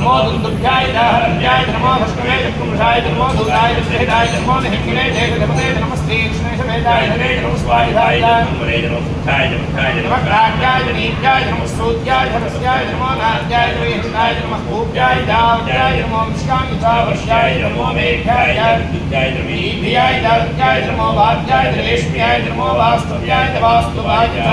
नमो दुन्दुभ्याय च हरव्याय च नमो भस्कवे च पुंसाय च नमो दूराय च श्रेदाय च नमो निहिङ्गिने च जगते च नमस्ते कृष्णेशवेदाय हरे च नमः स्वायुधाय च नमरे नमो सुखाय च मुखाय च नमः प्राज्ञाय च नीत्याय च नमः सूत्याय च हरस्याय च नमो नाद्याय च वेहिताय च नमः कूप्याय च आवत्याय च नमो विष्काय च वर्ष्याय च नमो मेघ्याय च विद्याय च दीप्याय च अद्याय च नमो वाद्याय च रेश्म्याय च नमो वास्तव्याय च वास्तुवाय च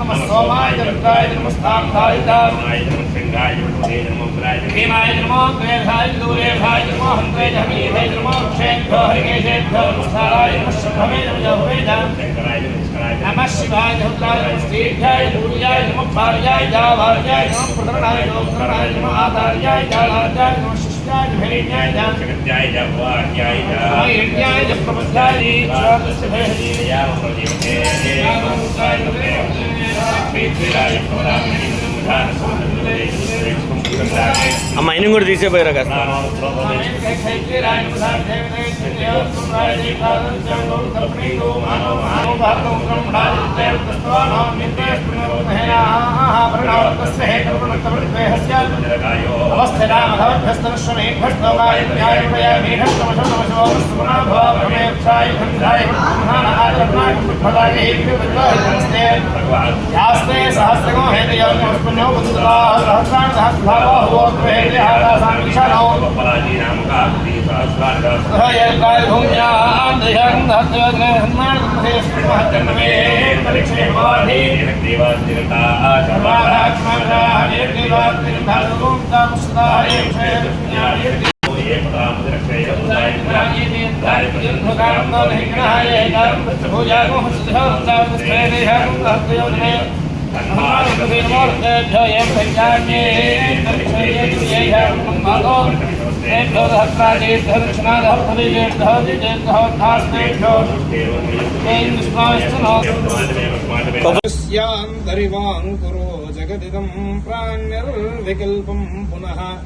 नमः सोमाय च रुद्राय च नमः स्थापनाय च नाय च शृंगाय च मुखे च नमो प्राय च भीमाय च नमो क्लेशाय च दूरेशाय च नमो हन्त्रे च हमीरे च नमो वृक्षेभ्यो हरिकेशेभ्यो नमस्काराय च नमः शम्भवे च जहुवे च शंकराय च निष्कराय च नमः शिवाय धुत्राय स्त्रीभ्याय दूर्याय नमः भार्याय जावार्याय नमः प्रतरणाय दोत्रणाय नमः आचार्याय जालार्याय नमः शिष्याय भेण्याय च जगत्याय च भवार्याय च नमः यज्ञाय च प्रबुद्धाय च भेदी या శ్రీరాయ అమ్మ ఆయన కూడా తీసేపోయారా కాస్త यमस्मनो वंदना रहसान धास्भावा हुआ प्रेणे हादासान विशालो पराजी नाम का आदि सहस्रार सहय काय भूम्या अंधयं धत्वने हन्नार प्रदेश महतन में परीक्षे वाधि देवास देवता सर्वारात्मना हरे देवास देवता रूप का मुस्ता हरे क्षेत्र ये पदाम रक्षय उदाय प्राणी ने दाय प्रजन काम न हिग्रहाय कर्म भुजा को हस्त हस्त स्नेह हम अत्यंत न्तरिवाङ्कुरो जगदिदं प्राण्यर्विकल्पं पुनः।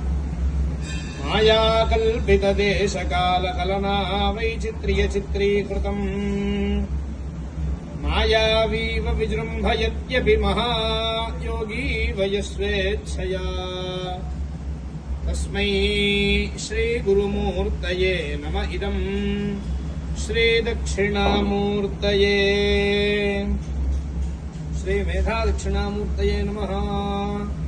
मायाकल्पितदेशकालकलना वैचित्र्यचित्रीकृतम्। मायावीव विजृम्भयत्यपि महायोगी वयस्वेच्छया। तस्मै श्रीगुरुमूर्तये नम इदम्। श्रीदक्षिणामूर्तये। श्रीमेधादक्षिणामूर्तये नमः।